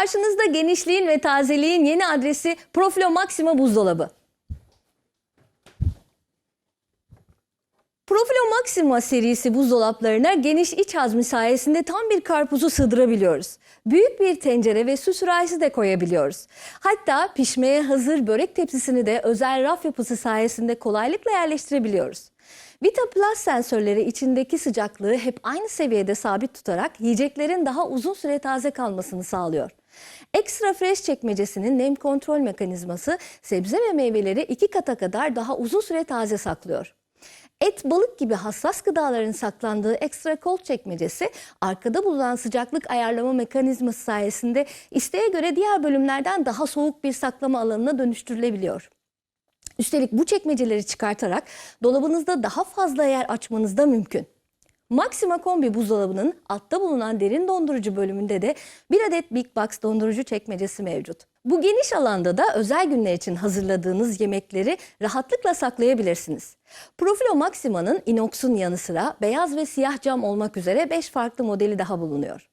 Karşınızda genişliğin ve tazeliğin yeni adresi Profilo Maxima buzdolabı. Profilo Maxima serisi buzdolaplarına geniş iç hazmi sayesinde tam bir karpuzu sığdırabiliyoruz. Büyük bir tencere ve su sürahisi de koyabiliyoruz. Hatta pişmeye hazır börek tepsisini de özel raf yapısı sayesinde kolaylıkla yerleştirebiliyoruz. Vita Plus sensörleri içindeki sıcaklığı hep aynı seviyede sabit tutarak yiyeceklerin daha uzun süre taze kalmasını sağlıyor. Extra Fresh çekmecesinin nem kontrol mekanizması sebze ve meyveleri iki kata kadar daha uzun süre taze saklıyor. Et, balık gibi hassas gıdaların saklandığı ekstra cold çekmecesi arkada bulunan sıcaklık ayarlama mekanizması sayesinde isteğe göre diğer bölümlerden daha soğuk bir saklama alanına dönüştürülebiliyor. Üstelik bu çekmeceleri çıkartarak dolabınızda daha fazla yer açmanız da mümkün. Maxima Kombi buzdolabının altta bulunan derin dondurucu bölümünde de bir adet Big Box dondurucu çekmecesi mevcut. Bu geniş alanda da özel günler için hazırladığınız yemekleri rahatlıkla saklayabilirsiniz. Profilo Maxima'nın inox'un yanı sıra beyaz ve siyah cam olmak üzere 5 farklı modeli daha bulunuyor.